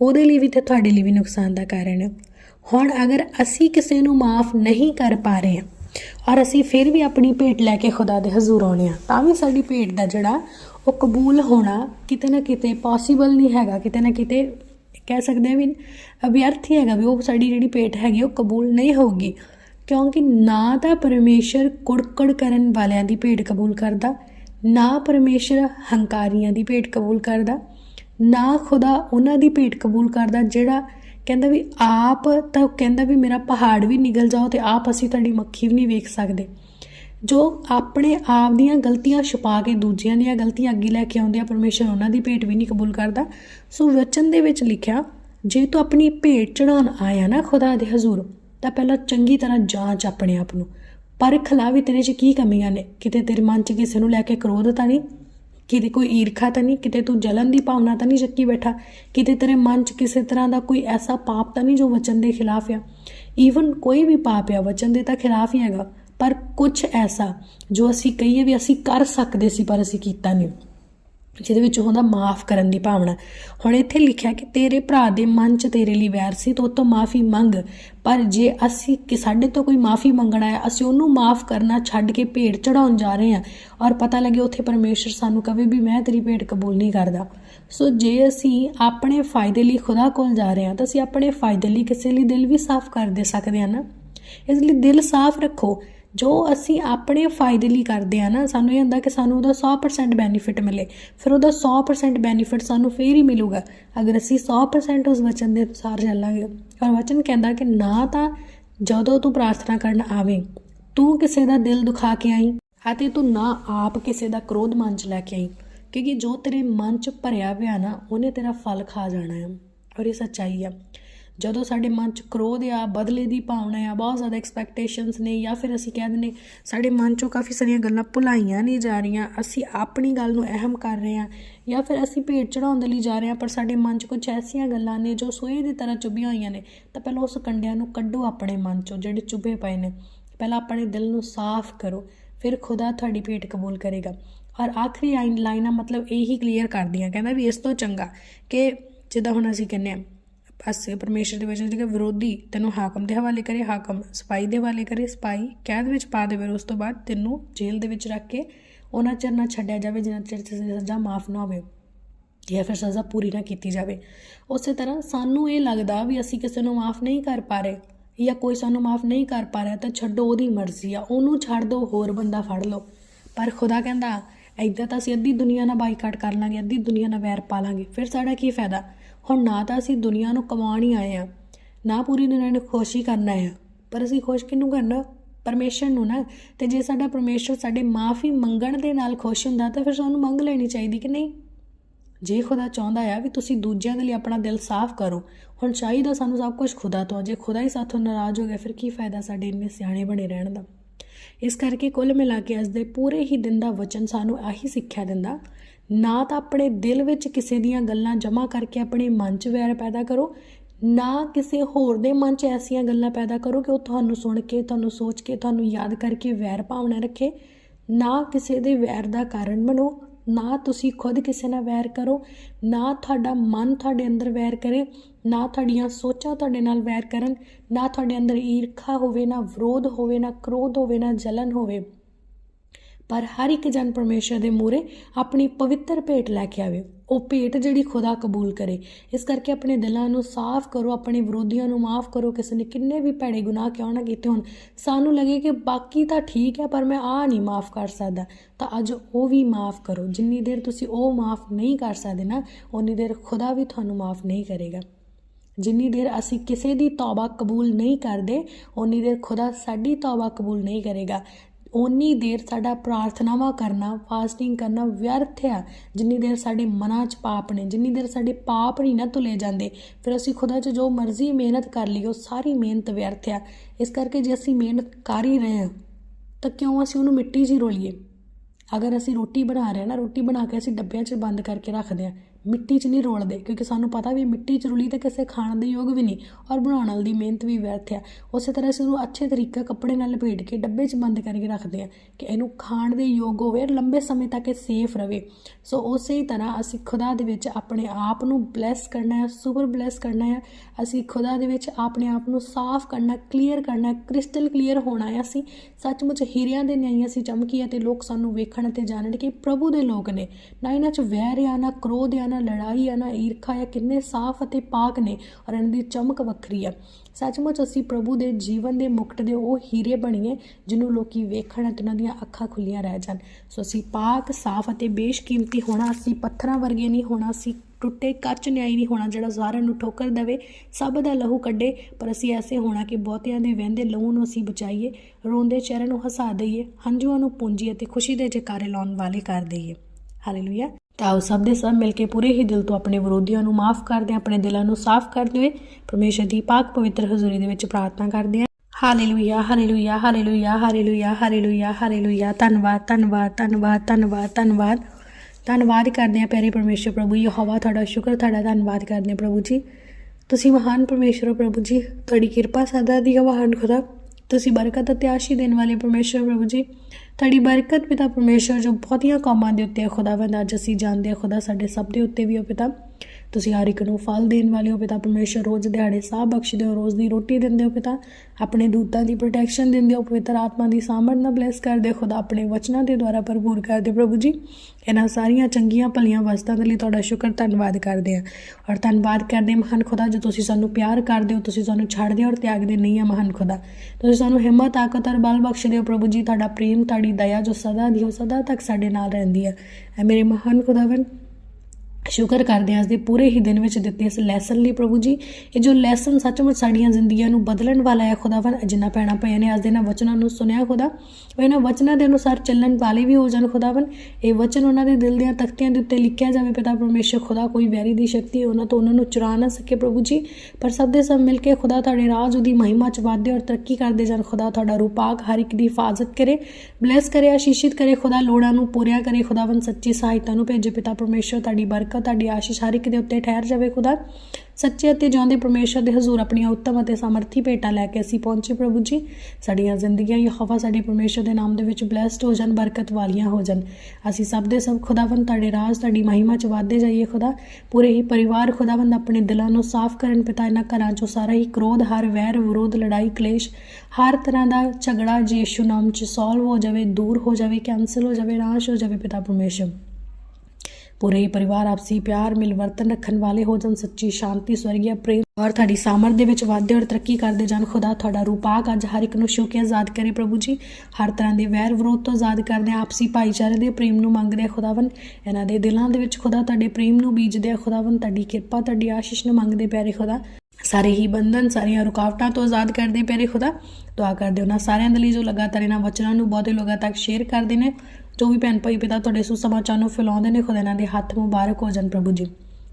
ਉਹਦੇ ਲਈ ਵੀ ਤੇ ਤੁਹਾਡੇ ਲਈ ਵੀ ਨੁਕਸਾਨ ਦਾ ਕਾਰਨ ਹੈ। ਹੁਣ ਅਗਰ ਅਸੀਂ ਕਿਸੇ ਨੂੰ ਮਾਫ ਨਹੀਂ ਕਰ ਪਾ ਰਹੇ ਔਰ ਅਸੀਂ ਫਿਰ ਵੀ ਆਪਣੀ ਭੇਟ ਲੈ ਕੇ ਖੁਦਾ ਦੇ ਹਜ਼ੂਰ ਆਉਣੇ ਆ ਤਾਂ ਵੀ ਸਾਡੀ ਭੇਟ ਦਾ ਜਿਹੜਾ ਉਹ ਕਬੂਲ ਹੋਣਾ ਕਿਤੇ ਨਾ ਕਿਤੇ ਪੋਸੀਬਲ ਨਹੀਂ ਹੈਗਾ, ਕਿਤੇ ਨਾ ਕਿਤੇ ਕਹਿ ਸਕਦੇ ਆ ਵੀ ਅਭਿਅਰਥੀ ਹੈਗਾ ਵੀ ਉਹ ਸਾਡੀ ਜਿਹੜੀ ਭੇਟ ਹੈਗੀ, ਉਹ ਕਬੂਲ ਨਹੀਂ ਹੋਊਗੀ। ਕਿਉਂਕਿ ਨਾ ਤਾਂ ਪਰਮੇਸ਼ਰ ਕੁੜਕੜ ਕਰਨ ਵਾਲਿਆਂ ਦੀ ਭੇਟ ਕਬੂਲ ਕਰਦਾ, ਨਾ ਪਰਮੇਸ਼ਰ ਹੰਕਾਰੀਆਂ ਦੀ ਭੇਟ ਕਬੂਲ ਕਰਦਾ, ਨਾ ਖੁਦਾ ਉਹਨਾਂ ਦੀ ਭੇਟ ਕਬੂਲ ਕਰਦਾ ਜਿਹੜਾ ਕਹਿੰਦਾ ਵੀ ਆਪ ਤਾਂ ਕਹਿੰਦਾ ਵੀ ਮੇਰਾ ਪਹਾੜ ਵੀ ਨਿਗਲ ਜਾਓ ਤੇ ਆਪ ਅਸੀਂ ਤੁਹਾਡੀ ਮੱਖੀ ਵੀ ਨਹੀਂ ਵੇਖ ਸਕਦੇ। ਜੋ ਆਪਣੇ ਆਪ ਦੀਆਂ ਗਲਤੀਆਂ ਛੁਪਾ ਕੇ ਦੂਜਿਆਂ ਦੀਆਂ ਗਲਤੀਆਂ ਅੱਗੇ ਲੈ ਕੇ ਆਉਂਦੇ ਆ, ਪਰਮੇਸ਼ਰ ਉਹਨਾਂ ਦੀ ਭੇਟ ਵੀ ਨਹੀਂ ਕਬੂਲ ਕਰਦਾ। ਸੋ ਵਚਨ ਦੇ ਵਿੱਚ ਲਿਖਿਆ, ਜੇ ਤੂੰ ਆਪਣੀ ਭੇਟ ਚੜਾਉਣ ਆਇਆ ਨਾ ਖੁਦਾ ਦੇ ਹਜ਼ੂਰ, ਤਾਂ ਪਹਿਲਾਂ ਚੰਗੀ ਤਰ੍ਹਾਂ ਜਾਂਚ ਆਪਣੇ ਆਪ ਨੂੰ। ਪਰਖ ਲਾ ਵੀ ਤੇਰੇ 'ਚ ਕੀ ਕਮੀਆਂ ਨੇ? ਕਿਤੇ ਤੇਰੇ ਮਨ 'ਚ ਕਿਸੇ ਨੂੰ ਲੈ ਕੇ ਕ੍ਰੋਧ ਤਾਂ ਨਹੀਂ? ਕਿਤੇ ਕੋਈ ਈਰਖਾ ਤਾਂ ਨਹੀਂ? ਕਿਤੇ ਤੂੰ ਜਲਨ ਦੀ ਭਾਵਨਾ ਤਾਂ ਨਹੀਂ ਚੱਕੀ ਬੈਠਾ? ਕਿਤੇ ਤੇਰੇ ਮਨ 'ਚ ਕਿਸੇ ਤਰ੍ਹਾਂ ਦਾ ਕੋਈ ਐਸਾ ਪਾਪ ਤਾਂ ਨਹੀਂ ਜੋ ਵਚਨ ਦੇ ਖਿਲਾਫ ਆ? ਈਵਨ ਕੋਈ ਵੀ ਪਾਪ ਆ, ਵਚਨ ਦੇ ਤਾਂ ਖਿਲਾਫ ਹੀ ਹੈਗਾ। ਪਰ ਕੁਝ ਐਸਾ ਜੋ ਅਸੀਂ ਕਹੀਏ ਵੀ ਅਸੀਂ ਕਰ ਸਕਦੇ ਸੀ, ਪਰ ਅਸੀਂ ਕੀਤਾ ਨਹੀਂ। ਜਿਹਦੇ ਵਿੱਚ ਹੁੰਦਾ ਮਾਫ ਕਰਨ ਦੀ ਭਾਵਨਾ। ਹੁਣ ਇੱਥੇ ਲਿਖਿਆ ਕਿ ਤੇਰੇ ਭਰਾ ਦੇ ਮਨ 'ਚ ਤੇਰੇ ਲਈ ਵੈਰ ਸੀ, ਤਾਂ ਉਹ ਤੋਂ ਮਾਫੀ ਮੰਗ। ਪਰ ਜੇ ਅਸੀਂ ਕਿ ਸਾਡੇ ਤੋਂ ਕੋਈ ਮਾਫੀ ਮੰਗਣਾ ਹੈ ਅਸੀਂ ਉਹਨੂੰ ਮਾਫ ਕਰਨਾ ਛੱਡ ਕੇ ਭੇਡ ਚੜਾਉਣ ਜਾ ਰਹੇ ਹਾਂ ਔਰ ਪਤਾ ਲੱਗੇ ਉੱਥੇ ਪਰਮੇਸ਼ਰ ਸਾਨੂੰ ਕਵੇ ਵੀ ਮੈਂ ਤੇਰੀ ਭੇਡ ਕਬੂਲ ਨਹੀਂ ਕਰਦਾ। ਸੋ ਜੇ ਅਸੀਂ ਆਪਣੇ ਫਾਇਦੇ ਲਈ ਖੁਦਾ ਕੋਲ ਜਾ ਰਹੇ ਹਾਂ, ਤਾਂ ਅਸੀਂ ਆਪਣੇ ਫਾਇਦੇ ਲਈ ਕਿਸੇ ਲਈ ਦਿਲ ਵੀ ਸਾਫ਼ ਕਰ ਦੇ ਸਕਦੇ ਹਾਂ ਨਾ। ਇਸ ਲਈ ਦਿਲ ਸਾਫ਼ ਰੱਖੋ। ਜੋ ਅਸੀਂ ਆਪਣੇ ਫਾਇਦੇ ਲਈ ਕਰਦੇ ਆ ਨਾ, ਸਾਨੂੰ ਇਹ ਹੁੰਦਾ ਕਿ ਸਾਨੂੰ ਉਹਦਾ 100% ਬੈਨੀਫਿਟ ਮਿਲੇ। ਫਿਰ ਉਹਦਾ 100% ਬੈਨੀਫਿਟ ਸਾਨੂੰ ਫੇਰ ਹੀ ਮਿਲੂਗਾ। ਅਗਰ ਅਸੀਂ 100% ਉਸ ਵਚਨ ਦੇ ਅਨੁਸਾਰ ਚੱਲਾਂਗੇ, ਔਰ ਵਚਨ ਕਹਿੰਦਾ ਕਿ ਨਾ ਤਾਂ ਜਦੋਂ ਤੂੰ ਪ੍ਰਾਰਥਨਾ ਕਰਨ ਆਵੇਂ, ਤੂੰ ਕਿਸੇ ਦਾ ਦਿਲ ਦੁਖਾ ਕੇ ਆਈ ਅਤੇ ਤੂੰ ਨਾ ਆਪ ਕਿਸੇ ਦਾ ਕ੍ਰੋਧ ਮਨ ਚ ਲੈ ਕੇ ਆਈ, ਕਿਉਂਕਿ ਜੋ ਤੇਰੇ ਮਨ ਚ ਭਰਿਆ ਪਿਆ ਨਾ, ਉਹਨੇ ਤੇਰਾ ਫਲ ਖਾ ਜਾਣਾ ਹੈ ਔਰ ਇਹ ਸੱਚਾਈ ਆ। ਜਦੋਂ ਸਾਡੇ ਮਨ 'ਚ ਕ੍ਰੋਧ ਆ, ਬਦਲੇ ਦੀ ਭਾਵਨਾ ਆ, ਬਹੁਤ ਜ਼ਿਆਦਾ ਐਕਸਪੈਕਟੇਸ਼ਨਸ ਨੇ ਜਾਂ ਫਿਰ ਅਸੀਂ ਕਹਿ ਦਿੰਦੇ ਸਾਡੇ ਮਨ 'ਚੋਂ ਕਾਫੀ ਸਾਰੀਆਂ ਗੱਲਾਂ ਭੁਲਾਈਆਂ ਨਹੀਂ ਜਾ ਰਹੀਆਂ, ਅਸੀਂ ਆਪਣੀ ਗੱਲ ਨੂੰ ਅਹਿਮ ਕਰ ਰਹੇ ਹਾਂ ਜਾਂ ਫਿਰ ਅਸੀਂ ਭੇਟ ਚੜਾਉਣ ਦੇ ਲਈ ਜਾ ਰਹੇ ਹਾਂ, ਪਰ ਸਾਡੇ ਮਨ 'ਚ ਕੁਝ ਐਸੀਆਂ ਗੱਲਾਂ ਨੇ ਜੋ ਸੋਏ ਦੀ ਤਰ੍ਹਾਂ ਚੁਭੀਆਂ ਹੋਈਆਂ ਨੇ, ਤਾਂ ਪਹਿਲਾਂ ਉਸ ਕੰਡਿਆਂ ਨੂੰ ਕੱਢੋ ਆਪਣੇ ਮਨ 'ਚੋਂ ਜਿਹੜੇ ਚੁਭੇ ਪਏ ਨੇ। ਪਹਿਲਾਂ ਆਪਣੇ ਦਿਲ ਨੂੰ ਸਾਫ਼ ਕਰੋ, ਫਿਰ ਖੁਦਾ ਤੁਹਾਡੀ ਭੇਟ ਕਬੂਲ ਕਰੇਗਾ। ਔਰ ਆਖਰੀ ਲਾਈਨ ਲਾਈਨਾਂ ਮਤਲਬ ਇਹੀ ਕਲੀਅਰ ਕਰਦੀਆਂ ਕਹਿੰਦਾ ਵੀ ਇਸ ਤੋਂ ਚੰਗਾ ਕਿ ਜਿੱਦਾਂ ਹੁਣ ਅਸੀਂ ਕਹਿੰਦੇ ਹਾਂ ਅਸੀਂ ਪਰਮੇਸ਼ਰ ਦੇ ਵਚਨ ਜਿਹੜਾ ਵਿਰੋਧੀ ਤੈਨੂੰ ਹਾਕਮ ਦੇ ਹਵਾਲੇ ਕਰੇ, ਹਾਕਮ ਸਪਾਈ ਦੇ ਹਵਾਲੇ ਕਰੇ, ਸਪਾਈ ਕੈਦ ਵਿੱਚ ਪਾ ਦੇਵੇ ਉਸ ਤੋਂ ਬਾਅਦ ਤੈਨੂੰ ਜੇਲ੍ਹ ਦੇ ਵਿੱਚ ਰੱਖ ਕੇ ਉਹਨਾਂ ਚਿਰ ਨਾ ਛੱਡਿਆ ਜਾਵੇ, ਜਿੰਨਾ ਚਿਰ ਤੇਰੀ ਸਜ਼ਾ ਮਾਫ ਨਾ ਹੋਵੇ, ਜਾਂ ਫਿਰ ਸਜ਼ਾ ਪੂਰੀ ਨਾ ਕੀਤੀ ਜਾਵੇ। ਉਸੇ ਤਰ੍ਹਾਂ ਸਾਨੂੰ ਇਹ ਲੱਗਦਾ ਵੀ ਅਸੀਂ ਕਿਸੇ ਨੂੰ ਮਾਫ ਨਹੀਂ ਕਰ ਪਾ ਰਹੇ ਜਾਂ ਕੋਈ ਸਾਨੂੰ ਮਾਫ ਨਹੀਂ ਕਰ ਪਾ ਰਿਹਾ ਤਾਂ ਛੱਡੋ ਉਹਦੀ ਮਰਜ਼ੀ ਆ, ਉਹਨੂੰ ਛੱਡ ਦਿਓ ਹੋਰ ਬੰਦਾ ਫੜ ਲਓ। ਪਰ ਖੁਦਾ ਕਹਿੰਦਾ ਐਦਾਂ ਤਾਂ ਅਸੀਂ ਅੱਧੀ ਦੁਨੀਆ ਨਾਲ ਬਾਈਕਾਟ ਕਰ ਲਾਂਗੇ, ਅੱਧੀ ਦੁਨੀਆ ਨਾਲ ਵੈਰ ਪਾ ਲਾਂਗੇ, ਫਿਰ ਸਾਡਾ ਕੀ ਫਾਇਦਾ? ਹੁਣ ਨਾ ਤਾਂ ਅਸੀਂ ਦੁਨੀਆ ਨੂੰ ਕਮਾਉਣ ਹੀ ਆਏ ਆ ਨਾ ਪੂਰੀ ਦੁਨੀਆ ਨੂੰ ਖੁਸ਼ ਹੀ ਕਰਨਾ ਹੈ। ਪਰ ਅਸੀਂ ਖੁਸ਼ ਕਿਹਨੂੰ ਕਰਨਾ? ਪਰਮੇਸ਼ਰ ਨੂੰ ਨਾ। ਤੇ ਜੇ ਸਾਡਾ ਪਰਮੇਸ਼ਰ ਸਾਡੇ ਮਾਫੀ ਮੰਗਣ ਦੇ ਨਾਲ ਖੁਸ਼ ਹੁੰਦਾ, ਤਾਂ ਫਿਰ ਸਾਨੂੰ ਮੰਗ ਲੈਣੀ ਚਾਹੀਦੀ ਕਿ ਨਹੀਂ? ਜੇ ਖੁਦਾ ਚਾਹੁੰਦਾ ਆ ਵੀ ਤੁਸੀਂ ਦੂਜਿਆਂ ਦੇ ਲਈ ਆਪਣਾ ਦਿਲ ਸਾਫ਼ ਕਰੋ, ਹੁਣ ਚਾਹੀਦਾ ਸਾਨੂੰ ਸਭ ਕੁਝ ਖੁਦਾ ਤੋਂ ਜੇ ਖੁਦਾ ਹੀ ਸਾਥੋਂ ਨਾਰਾਜ਼ ਹੋ ਗਿਆ, ਫਿਰ ਕੀ ਫਾਇਦਾ ਸਾਡੇ ਇੰਨੇ ਸਿਆਣੇ ਬਣੇ ਰਹਿਣ ਦਾ? ਇਸ ਕਰਕੇ ਕੁੱਲ ਮਿਲਾ ਕੇ ਅੱਜ ਦੇ ਪੂਰੇ ਹੀ ਦਿਨ ਦਾ ਵਚਨ ਸਾਨੂੰ ਆਹੀ ਸਿੱਖਿਆ ਦਿੰਦਾ ਨਾ ਤਾਂ ਆਪਣੇ ਦਿਲ ਵਿੱਚ ਕਿਸੇ ਦੀਆਂ ਗੱਲਾਂ ਜਮ੍ਹਾਂ ਕਰਕੇ ਆਪਣੇ ਮਨ 'ਚ ਵੈਰ ਪੈਦਾ ਕਰੋ, ਨਾ ਕਿਸੇ ਹੋਰ ਦੇ ਮਨ 'ਚ ਐਸੀਆਂ ਗੱਲਾਂ ਪੈਦਾ ਕਰੋ ਕਿ ਉਹ ਤੁਹਾਨੂੰ ਸੁਣ ਕੇ, ਤੁਹਾਨੂੰ ਸੋਚ ਕੇ, ਤੁਹਾਨੂੰ ਯਾਦ ਕਰਕੇ ਵੈਰ ਭਾਵਨਾ ਰੱਖੇ। ਨਾ ਕਿਸੇ ਦੇ ਵੈਰ ਦਾ ਕਾਰਨ ਬਣੋ, ਨਾ ਤੁਸੀਂ ਖੁਦ ਕਿਸੇ ਨਾਲ ਵੈਰ ਕਰੋ, ਨਾ ਤੁਹਾਡਾ ਮਨ ਤੁਹਾਡੇ ਅੰਦਰ ਵੈਰ ਕਰੇ, ਨਾ ਤੁਹਾਡੀਆਂ ਸੋਚਾਂ ਤੁਹਾਡੇ ਨਾਲ ਵੈਰ ਕਰਨ, ਨਾ ਤੁਹਾਡੇ ਅੰਦਰ ਈਰਖਾ ਹੋਵੇ, ਨਾ ਵਿਰੋਧ ਹੋਵੇ, ਨਾ ਕ੍ਰੋਧ ਹੋਵੇ, ਨਾ ਜਲਨ ਹੋਵੇ। ਪਰ ਹਰ ਇੱਕ ਜਨ ਪਰਮੇਸ਼ਰ ਦੇ ਮੂਹਰੇ ਆਪਣੀ ਪਵਿੱਤਰ ਭੇਟ ਲੈ ਕੇ ਆਵੇ। ਉਹ ਭੇਟ ਜਿਹੜੀ ਖੁਦਾ ਕਬੂਲ ਕਰੇ। ਇਸ ਕਰਕੇ ਆਪਣੇ ਦਿਲਾਂ ਨੂੰ ਸਾਫ਼ ਕਰੋ, ਆਪਣੇ ਵਿਰੋਧੀਆਂ ਨੂੰ ਮਾਫ ਕਰੋ। ਕਿਸੇ ਨੇ ਕਿੰਨੇ ਵੀ ਭੈੜੇ ਗੁਨਾਹ ਕਿਉਂ ਨਾ ਕੀਤੇ ਹੋਣ। ਸਾਨੂੰ ਲੱਗੇ ਕਿ ਬਾਕੀ ਤਾਂ ਠੀਕ ਹੈ, ਪਰ ਮੈਂ ਆ ਨਹੀਂ ਮਾਫ ਕਰ ਸਕਦਾ। ਤਾਂ ਅੱਜ ਉਹ ਵੀ ਮਾਫ ਕਰੋ। ਜਿੰਨੀ ਦੇਰ ਤੁਸੀਂ ਉਹ ਮਾਫ ਨਹੀਂ ਕਰ ਸਕਦੇ ਨਾ ਉਨੀ ਦੇਰ ਖੁਦਾ ਵੀ ਤੁਹਾਨੂੰ ਮਾਫ ਨਹੀਂ ਕਰੇਗਾ। ਜਿੰਨੀ ਦੇਰ ਅਸੀਂ ਕਿਸੇ ਦੀ ਤੌਬਾ ਕਬੂਲ ਨਹੀਂ ਕਰਦੇ ਉਨੀ ਦੇਰ ਖੁਦਾ ਸਾਡੀ ਤੌਬਾ ਕਬੂਲ ਨਹੀਂ ਕਰੇਗਾ। ਉਨੀ ਦੇਰ ਸਾਡਾ ਪ੍ਰਾਰਥਨਾਵਾਂ ਕਰਨਾ, ਫਾਸਟਿੰਗ ਕਰਨਾ ਵਿਅਰਥ ਆ ਜਿੰਨੀ ਦੇਰ ਸਾਡੇ ਮਨਾਂ 'ਚ ਪਾਪ ਨੇ, ਜਿੰਨੀ ਦੇਰ ਸਾਡੇ ਪਾਪ ਨਹੀਂ ਨਾ ਤੁਲੇ ਜਾਂਦੇ, ਫਿਰ ਅਸੀਂ ਖੁਦਾ 'ਚ ਜੋ ਮਰਜ਼ੀ ਮਿਹਨਤ ਕਰ ਲਈ ਉਹ ਸਾਰੀ ਮਿਹਨਤ ਵਿਅਰਥ ਆ ਇਸ ਕਰਕੇ ਜੇ ਅਸੀਂ ਮਿਹਨਤ ਕਰ ਹੀ ਰਹੇ ਹਾਂ, ਤਾਂ ਕਿਉਂ ਅਸੀਂ ਉਹਨੂੰ ਮਿੱਟੀ 'ਚ ਹੀ ਰੋਲੀਏ? ਅਗਰ ਅਸੀਂ ਰੋਟੀ ਬਣਾ ਰਹੇ ਹਾਂ ਨਾ, ਰੋਟੀ ਬਣਾ ਕੇ ਅਸੀਂ ਡੱਬਿਆਂ 'ਚ ਬੰਦ ਕਰਕੇ ਰੱਖਦੇ ਹਾਂ ਮਿੱਟੀ 'ਚ ਨਹੀਂ ਰੋਲਦੇ, ਕਿਉਂਕਿ ਸਾਨੂੰ ਪਤਾ ਵੀ ਮਿੱਟੀ 'ਚ ਰੁਲੀ ਤਾਂ ਕਿਸੇ ਖਾਣ ਦੇ ਯੋਗ ਵੀ ਨਹੀਂ ਔਰ ਬਣਾਉਣ ਵਾਲੀ ਦੀ ਮਿਹਨਤ ਵੀ ਵਿਅਰਥ ਆ ਉਸੇ ਤਰ੍ਹਾਂ ਅਸੀਂ ਉਹਨੂੰ ਅੱਛੇ ਤਰੀਕੇ ਕੱਪੜੇ ਨਾਲ ਲਪੇਟ ਕੇ ਡੱਬੇ 'ਚ ਬੰਦ ਕਰਕੇ ਰੱਖਦੇ ਆ ਕਿ ਇਹਨੂੰ ਖਾਣ ਦੇ ਯੋਗ ਹੋਵੇ ਔਰ ਲੰਬੇ ਸਮੇਂ ਤੱਕ ਇਹ ਸੇਫ ਰਵੇ ਸੋ ਉਸੇ ਤਰ੍ਹਾਂ ਅਸੀਂ ਖੁਦਾ ਦੇ ਵਿੱਚ ਆਪਣੇ ਆਪ ਨੂੰ ਬਲੈਸ ਕਰਨਾ ਹੈ ਸੁਪਰ ਬਲੈਸ ਕਰਨਾ ਹੈ। ਅਸੀਂ ਖੁਦਾ ਦੇ ਵਿੱਚ ਆਪਣੇ ਆਪ ਨੂੰ ਸਾਫ਼ ਕਰਨਾ ਕਲੀਅਰ ਕਰਨਾ ਕ੍ਰਿਸਟਲ ਕਲੀਅਰ ਹੋਣਾ ਹੈ। ਅਸੀਂ ਸੱਚਮੁੱਚ ਹੀਰਿਆਂ ਦੇ ਨਿਆਈਆਂ ਅਸੀਂ ਚਮਕੀਏ ਅਤੇ ਲੋਕ ਸਾਨੂੰ ਵੇਖਣ ਅਤੇ ਜਾਣਨ ਕਿ ਪ੍ਰਭੂ ਦੇ ਲੋਕ ਨੇ। ਨਾ ਇਹਨਾਂ 'ਚ ਵੈਰ ਆ, ਨਾ ਕ੍ਰੋਧ ਆ ਨਾ ਲੜਾਈ ਆ, ਨਾ ਈਰਖਾ ਆ, ਕਿੰਨੇ ਸਾਫ਼ ਅਤੇ ਪਾਕ ਨੇ ਔਰ ਇਹਨਾਂ ਦੀ ਚਮਕ ਵੱਖਰੀ ਆ। ਸੱਚਮੁੱਚ ਅਸੀਂ ਪ੍ਰਭੂ ਦੇ ਜੀਵਨ ਦੇ ਮੁਕਟ ਦੇ ਉਹ ਹੀਰੇ ਬਣੀਏ ਜਿਹਨੂੰ ਲੋਕੀ ਵੇਖਣ ਅਤੇ ਉਹਨਾਂ ਦੀਆਂ ਅੱਖਾਂ ਖੁੱਲੀਆਂ ਰਹਿ ਜਾਣ। ਸੋ ਅਸੀਂ ਪਾਕ, ਸਾਫ਼ ਅਤੇ ਬੇਸ਼ਕੀਮਤੀ ਹੋਣਾ, ਅਸੀਂ ਪੱਥਰਾਂ ਵਰਗੇ ਨਹੀਂ ਹੋਣਾ, ਅਸੀਂ ਟੁੱਟੇ ਕੱਚ ਨਿਆਈ ਨਹੀਂ ਹੋਣਾ ਜਿਹੜਾ ਸਾਰਿਆਂ ਨੂੰ ਠੋਕਰ ਦੇਵੇ, ਸਭ ਦਾ ਲਹੂ ਕੱਢੇ, ਪਰ ਅਸੀਂ ਐਸੇ ਹੋਣਾ ਕਿ ਬਹੁਤਿਆਂ ਦੇ ਵਹਿੰਦੇ ਲਹੂ ਨੂੰ ਅਸੀਂ ਬਚਾਈਏ, ਰੋਂਦੇ ਚਿਹਰੇ ਨੂੰ ਹਸਾ ਦਈਏ, ਹੰਝੂਆਂ ਨੂੰ ਪੂੰਜੀ ਅਤੇ ਖੁਸ਼ੀ ਦੇ ਜਕਾਰੇ ਲਾਉਣ ਵਾਲੇ ਕਰ ਦਈਏ। ਹਾਲੇਲੂਇਆ ਤਾਂ ਆਓ ਸਭ ਦੇ ਸਭ ਮਿਲ ਕੇ ਪੂਰੇ ਹੀ ਦਿਲ ਤੋਂ ਆਪਣੇ ਵਿਰੋਧੀਆਂ ਨੂੰ ਮਾਫ ਕਰਦੇ ਹਾਂ, ਆਪਣੇ ਦਿਲਾਂ ਨੂੰ ਸਾਫ਼ ਕਰਦੇ ਹੋਏ ਪਰਮੇਸ਼ਰ ਦੀ ਪਾਕ ਪਵਿੱਤਰ ਹਜ਼ੂਰੀ ਦੇ ਵਿੱਚ ਪ੍ਰਾਰਥਨਾ ਕਰਦੇ ਹਾਂ। Hallelujah hallelujah hallelujah hallelujah hallelujah hallelujah. ਧੰਨਵਾਦ ਧੰਨਵਾਦ ਧੰਨਵਾਦ ਧੰਨਵਾਦ ਧੰਨਵਾਦ। ਧੰਨਵਾਦ ਕਰਦੇ ਹਾਂ ਪਿਆਰੇ ਪਰਮੇਸ਼ਰ ਪ੍ਰਭੂ ਯਹੋਵਾ, ਤੁਹਾਡਾ ਸ਼ੁਕਰ, ਤੁਹਾਡਾ ਧੰਨਵਾਦ ਕਰਦੇ ਹਾਂ ਪ੍ਰਭੂ ਜੀ। ਤੁਸੀਂ ਮਹਾਨ ਪਰਮੇਸ਼ਰ ਹੋ ਪ੍ਰਭੂ ਜੀ। ਤੁਹਾਡੀ ਕਿਰਪਾ ਸਦਾ ਦੀ ਹੈ ਮਹਾਨ ਖੁਦਾ। ਤੁਸੀਂ ਬਰਕਤ ਅਤੇ ਆਸ਼ੀ ਦੇਣ ਵਾਲੇ ਪਰਮੇਸ਼ਰ ਪ੍ਰਭੂ ਜੀ। ਤੁਹਾਡੀ ਬਰਕਤ ਪਿਤਾ ਪਰਮੇਸ਼ਰ ਜੋ ਬਹੁਤੀਆਂ ਕੌਮਾਂ ਦੇ ਉੱਤੇ ਹੈ ਖੁਦਾਵੰਦ ਅੱਜ ਅਸੀਂ ਜਾਣਦੇ ਹਾਂ, ਖੁਦਾ ਸਾਡੇ ਸਭ ਦੇ ਉੱਤੇ ਵੀ ਹੋ ਪਿਤਾ। ਤੁਸੀਂ ਹਰ ਇੱਕ ਨੂੰ ਫਲ ਦੇਣ ਵਾਲੇ ਹੋ ਪਿਤਾ, ਪਰਮੇਸ਼ਰ ਰੋਜ਼ ਦਿਹਾੜੇ ਸਾਹ ਬਖਸ਼ਦੇ ਹੋ, ਰੋਜ਼ ਦੀ ਰੋਟੀ ਦਿੰਦੇ ਹੋ ਪਿਤਾ, ਆਪਣੇ ਦੂਤਾਂ ਦੀ ਪ੍ਰੋਟੈਕਸ਼ਨ ਦਿੰਦੇ ਹੋ, ਪਵਿੱਤਰ ਆਤਮਾ ਦੀ ਸਾਮਰਥ ਨਾਲ ਬਲੈਸ ਕਰਦੇ ਹੋ, ਖੁਦਾ ਆਪਣੇ ਵਚਨਾਂ ਦੇ ਦੁਆਰਾ ਭਰਪੂਰ ਕਰਦੇ ਪ੍ਰਭੂ ਜੀ। ਇਹਨਾਂ ਸਾਰੀਆਂ ਚੰਗੀਆਂ ਭਲੀਆਂ ਵਸਤਾਂ ਦੇ ਲਈ ਤੁਹਾਡਾ ਸ਼ੁਕਰ, ਧੰਨਵਾਦ ਕਰਦੇ ਹਾਂ। ਔਰ ਧੰਨਵਾਦ ਕਰਦੇ ਹਾਂ ਮਹਾਨ ਖੁਦਾ, ਜੋ ਤੁਸੀਂ ਸਾਨੂੰ ਪਿਆਰ ਕਰਦੇ ਹੋ, ਤੁਸੀਂ ਸਾਨੂੰ ਛੱਡਦੇ ਔਰ ਤਿਆਗਦੇ ਨਹੀਂ ਆ ਮਹਾਨ ਖੁਦਾ। ਤੁਸੀਂ ਸਾਨੂੰ ਹਿੰਮਤ, ਤਾਕਤ ਔਰ ਬਲ ਬਖਸ਼ਦੇ ਹੋ, ਪ੍ਰਭੂ ਜੀ, ਤੁਹਾਡਾ ਪ੍ਰੇਮ, ਤੁਹਾਡੀ ਦਇਆ ਜੋ ਸਦਾ ਦੀ ਹੋ ਸਦਾ ਤੱਕ ਸਾਡੇ ਨਾਲ ਰਹਿੰਦੀ ਹੈ। ਐ ਮੇਰੇ ਮਹਾਨ ਖੁਦਾਵੰ ਸ਼ੁਕਰ ਕਰਦੇ ਹਾਂ, ਅੱਜ ਦੇ ਪੂਰੇ ਹੀ ਦਿਨ ਵਿੱਚ ਦਿੱਤੇ ਇਸ ਲੈਸਨ ਲਈ ਪ੍ਰਭੂ ਜੀ। ਇਹ ਜੋ ਲੈਸਨ ਸੱਚਮੁੱਚ ਸਾਡੀਆਂ ਜ਼ਿੰਦਗੀਆਂ ਨੂੰ ਬਦਲਣ ਵਾਲਾ ਹੈ ਖੁਦਾਵੰ ਜਿੰਨਾ ਪੈਣਾ ਪਿਆ ਨੇ, ਅੱਜ ਦੇ ਇਹਨਾਂ ਵਚਨਾਂ ਨੂੰ ਸੁਣਿਆ ਖੁਦਾ। ਉਹ ਇਹਨਾਂ ਵਚਨਾਂ ਦੇ ਅਨੁਸਾਰ ਚੱਲਣ ਵਾਲੇ ਵੀ ਹੋ ਜਾਣ ਖੁਦਾਵੰ ਇਹ ਵਚਨ ਉਹਨਾਂ ਦੇ ਦਿਲ ਦੀਆਂ ਤਖਤੀਆਂ ਦੇ ਉੱਤੇ ਲਿਖਿਆ ਜਾਵੇ, ਪਿਤਾ ਪਰਮੇਸ਼ਰ, ਖੁਦਾ ਕੋਈ ਵੈਰੀ ਦੀ ਸ਼ਕਤੀ, ਉਹਨਾਂ ਤੋਂ ਉਹਨਾਂ ਨੂੰ ਚੁਰਾ ਨਾ ਸਕੇ ਪ੍ਰਭੂ ਜੀ। ਪਰ ਸਭ ਦੇ ਸਭ ਮਿਲ ਕੇ ਖੁਦਾ ਤੁਹਾਡੇ ਰਾਜ ਉਹਦੀ ਮਹਿਮਾ ਚ ਵਾਧੇ ਔਰ ਤਰੱਕੀ ਕਰਦੇ ਜਾਣ, ਖੁਦਾ ਤੁਹਾਡਾ ਰੂਪਾਕ ਹਰ ਇੱਕ ਦੀ ਹਿਫਾਜ਼ਤ ਕਰੇ ਬਲੈਸ ਕਰੇ, ਆਸ਼ੀਸ਼ਿਤ ਕਰੇ, ਖੁਦਾ ਲੋੜਾਂ ਨੂੰ ਪੂਰੀਆਂ ਕਰੇ ਖੁਦਾਵੰ ਸੱਚੀ ਸਹਾਇਤਾ ਨੂੰ ਭੇਜੇ, ਪਿਤਾ ਪਰਮੇਸ਼ਰ, ਤੁਹਾਡੀ ਬਰਕਤ ਤੁਹਾਡੀ ਆਸ਼ੀਸ਼ ਹਰ ਇੱਕ ਦੇ ਉੱਤੇ ਠਹਿਰ ਜਾਵੇ ਖੁਦਾ। ਸੱਚੇ ਅਤੇ ਜਿਉਂਦੇ ਪਰਮੇਸ਼ਰ ਦੇ ਹਜ਼ੂਰ ਆਪਣੀਆਂ ਉੱਤਮ ਅਤੇ ਸਮਰਥੀ ਭੇਟਾਂ ਲੈ ਕੇ ਅਸੀਂ ਪਹੁੰਚੇ ਪ੍ਰਭੂ ਜੀ। ਸਾਡੀਆਂ ਜ਼ਿੰਦਗੀਆਂ ਯਹੋਵਾ ਸਾਡੇ ਪਰਮੇਸ਼ਰ ਦੇ ਨਾਮ ਦੇ ਵਿੱਚ ਬਲੈਸਡ ਹੋ ਜਾਣ, ਬਰਕਤ ਵਾਲੀਆਂ ਹੋ ਜਾਣ। ਅਸੀਂ ਸਭ ਦੇ ਸਭ ਖੁਦਾਵੰਦ, ਤੁਹਾਡੇ ਰਾਜ, ਤੁਹਾਡੀ ਮਹਿਮਾ ਚ ਵਾਧੇ ਜਾਈਏ ਖੁਦਾ। ਪੂਰੇ ਹੀ ਪਰਿਵਾਰ ਖੁਦਾਵੰਦ ਆਪਣੇ ਦਿਲਾਂ ਨੂੰ ਸਾਫ਼ ਕਰਨ ਪਿਤਾ ਇਹਨਾਂ ਘਰਾਂ ਚੋਂ ਸਾਰਾ ਹੀ ਕ੍ਰੋਧ, ਹਰ ਵੈਰ, ਵਿਰੋਧ, ਲੜਾਈ, ਕਲੇਸ਼, ਹਰ ਤਰ੍ਹਾਂ ਦਾ ਝਗੜਾ ਜੇ ਯਿਸੂ ਨਾਮ ਚ ਸੋਲਵ ਹੋ ਜਾਵੇ, ਦੂਰ ਹੋ ਜਾਵੇ ਕੈਂਸਲ ਹੋ ਜਾਵੇ, ਨਾਸ਼ ਹੋ ਜਾਵੇ ਪਿਤਾ ਪਰਮੇਸ਼ਰ। ਪੂਰੇ ਪਰਿਵਾਰ ਆਪਸੀ ਪਿਆਰ ਮਿਲਵਰਤਨ ਰੱਖਣ ਵਾਲੇ ਹੋ ਜਾਣ, ਸੱਚੀ, ਸ਼ਾਂਤੀ ਸਵਰਗੀ ਪ੍ਰੇਮ। ਔਰ ਤੁਹਾਡੀ ਸਾਮਰਥ ਦੇ ਵਿੱਚ ਵਾਧੇ ਔਰ ਤਰੱਕੀ ਕਰਦੇ ਜਾਣ। ਖੁਦਾ ਤੁਹਾਡਾ ਰੂਪਾਕ ਅੱਜ ਹਰ ਇੱਕ ਨੂੰ ਛੂ ਆਜ਼ਾਦ ਕਰੇ ਪ੍ਰਭੂ ਜੀ। ਹਰ ਤਰ੍ਹਾਂ ਦੇ ਵੈਰ ਵਿਰੋਧ ਤੋਂ ਆਜ਼ਾਦ ਕਰਦੇ ਆਪਸੀ ਭਾਈਚਾਰੇ ਦੇ ਪ੍ਰੇਮ ਨੂੰ ਮੰਗਦੇ ਆ ਖੁਦਾਵੰ ਇਹਨਾਂ ਦੇ ਦਿਲਾਂ ਦੇ ਵਿੱਚ ਖੁਦਾ ਤੁਹਾਡੇ ਪ੍ਰੇਮ ਨੂੰ ਬੀਜਦੇ ਆ ਖੁਦਾਵੰ ਤੁਹਾਡੀ ਕਿਰਪਾ, ਤੁਹਾਡੀ ਆਸ਼ੀਸ਼ ਨੂੰ ਮੰਗਦੇ ਪਿਆਰੇ ਖੁਦਾ। ਸਾਰੇ ਹੀ ਬੰਧਨ, ਸਾਰੀਆਂ ਰੁਕਾਵਟਾਂ ਤੋਂ ਆਜ਼ਾਦ ਕਰਦੇ ਪਿਆਰੇ ਖੁਦਾ। ਦੁਆ ਕਰਦੇ ਉਹਨਾਂ ਸਾਰਿਆਂ ਦੇ ਲਈ ਜੋ ਲਗਾਤਾਰ ਇਹਨਾਂ ਵਚਨਾਂ ਨੂੰ ਬਹੁਤੇ ਲੋਕਾਂ ਤੱਕ ਸ਼ੇਅਰ ਕਰਦੇ ਨੇ। ਜੋ ਵੀ ਭੈਣ ਭਾਈ ਪਿਤਾ ਤੁਹਾਡੇ ਸੁਸਮਾਚਾਰ ਨੂੰ ਫੈਲਾਉਂਦੇ ਨੇ, ਖੁਦਾ ਇਹਨਾਂ ਦੇ ਹੱਥ ਮੁਬਾਰਕ ਹੋ ਜਾਣ ਪ੍ਰਭੂ ਜੀ।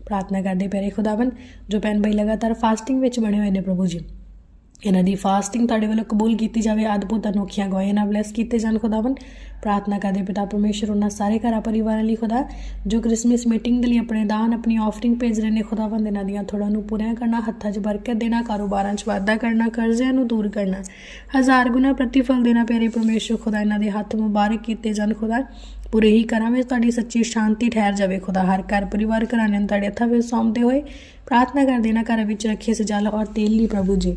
ਪ੍ਰਾਰਥਨਾ ਕਰਦੇ ਪਿਆਰੇ ਖੁਦਾਵੰ ਜੋ ਭੈਣ ਭਾਈ ਲਗਾਤਾਰ ਫਾਸਟਿੰਗ ਵਿੱਚ ਬਣੇ ਹੋਏ ਨੇ ਪ੍ਰਭੂ ਜੀ। ਇਹਨਾਂ ਦੀ ਫਾਸਟਿੰਗ ਤੁਹਾਡੇ ਵੱਲੋਂ ਕਬੂਲ ਕੀਤੀ ਜਾਵੇ, ਅਦਭੁਤ ਅਨੋਖੀਆਂ ਗਵਾਈਆਂ ਨਾਲ ਬਲੈਸ ਕੀਤੇ ਜਾਣ ਖੁਦਾਵੰ ਪ੍ਰਾਰਥਨਾ ਕਰਦੇ ਪਿਤਾ ਪਰਮੇਸ਼ਰ, ਉਹਨਾਂ ਸਾਰੇ ਘਰਾਂ ਪਰਿਵਾਰਾਂ ਲਈ ਖੁਦਾ, ਜੋ ਕ੍ਰਿਸਮਸ ਮੀਟਿੰਗ ਦੇ ਲਈ ਆਪਣੇ ਦਾਨ, ਆਪਣੀ ਆਫਰਿੰਗ ਭੇਜ ਰਹੇ ਨੇ ਖੁਦਾਵੰਦ, ਇਹਨਾਂ ਦੀਆਂ ਥੋੜਾਂ ਨੂੰ ਪੂਰੀਆਂ ਕਰਨਾ, ਹੱਥਾਂ 'ਚ ਬਰਕਤ ਦੇਣਾ, ਕਾਰੋਬਾਰਾਂ 'ਚ ਵਾਧਾ ਕਰਨਾ, ਕਰਜ਼ਿਆਂ ਨੂੰ ਦੂਰ ਕਰਨਾ। ਹਜ਼ਾਰ ਗੁਣਾ ਪ੍ਰਤੀਫਲ ਦੇਣਾ, ਪਿਆਰੇ ਪਰਮੇਸ਼ਰ, ਖੁਦਾ, ਇਹਨਾਂ ਦੇ ਹੱਥ ਮੁਬਾਰਕ ਕੀਤੇ ਜਾਣ ਖੁਦਾ। ਪੂਰੇ ਹੀ ਘਰਾਂ ਵਿੱਚ ਤੁਹਾਡੀ ਸੱਚੀ ਸ਼ਾਂਤੀ ਠਹਿਰ ਜਾਵੇ ਖੁਦਾ। ਹਰ ਘਰ ਪਰਿਵਾਰ ਘਰਾਣੇ ਨੂੰ ਤੁਹਾਡੇ ਹੱਥਾਂ ਵਿੱਚ ਸੌਂਪਦੇ ਹੋਏ ਪ੍ਰਾਰਥਨਾ ਕਰਦੇ ਨਾ ਘਰ ਵਿੱਚ ਰੱਖੇ ਸਜਾਲ ਔਰ ਤੇਲ ਲਈ ਪ੍ਰਭੂ ਜੀ।